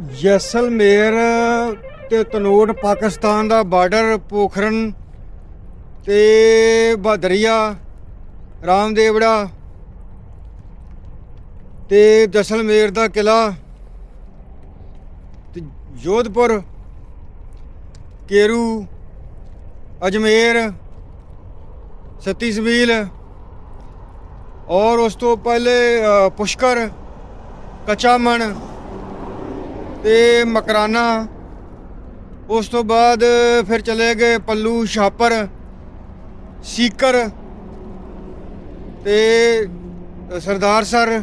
ਜੈਸਲਮੇਰ ਤੇ ਤਨੋਟ ਪਾਕਿਸਤਾਨ ਦਾ ਬਾਰਡਰ ਪੋਖਰਨ ਤੇ ਬਦਰੀਆ ਰਾਮਦੇਵੜਾ ਤੇ ਜੈਸਲਮੇਰ ਦਾ ਕਿਲਾ ਤੇ ਜੋਧਪੁਰ ਕੇਰੂ ਅਜਮੇਰ ਸੱਤੀ ਸਬੀਲ ਔਰ ਉਸ ਤੋਂ ਪਹਿਲੇ ਅ, ਪੁਸ਼ਕਰ ਕਚਾਮਣ ਤੇ ਮਕਰਾਨਾ। ਉਸ ਤੋਂ ਬਾਅਦ ਫਿਰ ਚਲੇ ਗਏ ਪੱਲੂ, ਛਾਪਰ, ਸੀਕਰ ਤੇ ਸਰਦਾਰ ਸਰ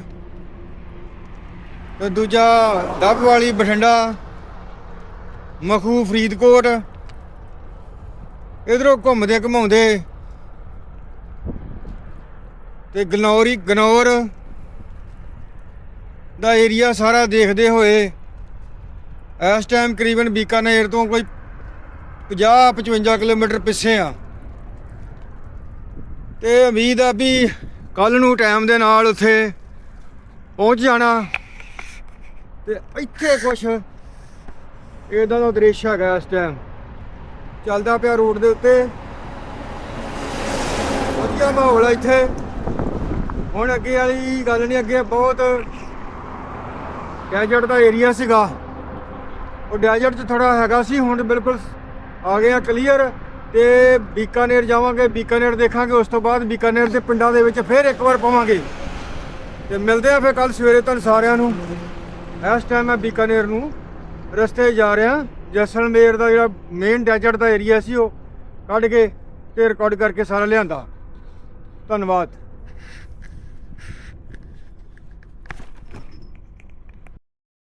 ਤੇ ਦੂਜਾ ਡੱਬ ਵਾਲੀ ਬਠਿੰਡਾ, ਮਖੂ ਫਰੀਦਕੋਟ। ਇਧਰੋਂ ਘੁੰਮਦੇ ਘਮਾਉਂਦੇ ਤੇ ਗਨੌਰੀ, ਗਨੌਰ ਦਾ ਏਰੀਆ ਸਾਰਾ ਦੇਖਦੇ ਹੋਏ ਇਸ ਟਾਈਮ ਕਰੀਬਨ ਬੀਕਾਨੇਰ ਤੋਂ ਕੋਈ 50 55 ਕਿਲੋਮੀਟਰ ਪਿੱਛੇ ਆ। ਤੇ ਉਮੀਦ ਆ ਵੀ ਕੱਲ ਨੂੰ ਟਾਈਮ ਦੇ ਨਾਲ ਉੱਥੇ ਪਹੁੰਚ ਜਾਣਾ। ਤੇ ਇੱਥੇ ਕੁਛ ਇਦਾਂ ਦਾ ਦ੍ਰਿਸ਼ ਹੈਗਾ ਇਸ ਟਾਈਮ ਚੱਲਦਾ ਪਿਆ ਰੋਡ ਦੇ ਉੱਤੇ। ਵਧੀਆ ਮਾਹੌਲ ਆ ਇੱਥੇ। ਹੁਣ ਅੱਗੇ ਵਾਲੀ ਗੱਲ ਨਹੀਂ, ਅੱਗੇ ਬਹੁਤ ਡੈਜ਼ਰਟ ਦਾ ਏਰੀਆ ਸੀਗਾ। ਉਹ ਡੈਜ਼ਰਟ 'ਚ ਥੋੜਾ ਹੈਗਾ ਸੀ, ਹੁਣ ਬਿਲਕੁਲ ਆ ਗਏ ਆ ਕਲੀਅਰ ਤੇ ਬੀਕਾਨੇਰ ਜਾਵਾਂਗੇ, ਬੀਕਾਨੇਰ ਦੇਖਾਂਗੇ, ਉਸ ਤੋਂ ਬਾਅਦ ਬੀਕਾਨੇਰ ਦੇ ਪਿੰਡਾਂ ਦੇ ਵਿੱਚ ਫੇਰ ਇੱਕ ਵਾਰ ਪਾਵਾਂਗੇ। ਤੇ ਮਿਲਦੇ ਆ ਫੇਰ ਕੱਲ ਸਵੇਰੇ ਤੁਹਾਨੂੰ ਸਾਰਿਆਂ ਨੂੰ। ਇਸ ਟਾਈਮ ਮੈਂ ਬੀਕਾਨੇਰ ਨੂੰ ਰਸਤੇ ਜਾ ਰਿਹਾ, ਜੈਸਲਮੇਰ ਦਾ ਜਿਹੜਾ ਮੇਨ ਡੈਜ਼ਰਟ ਦਾ ਏਰੀਆ ਸੀ ਉਹ ਕੱਢ ਕੇ ਤੇ ਰਿਕਾਰਡ ਕਰਕੇ ਸਾਰਾ ਲਿਆਂਦਾ। ਧੰਨਵਾਦ।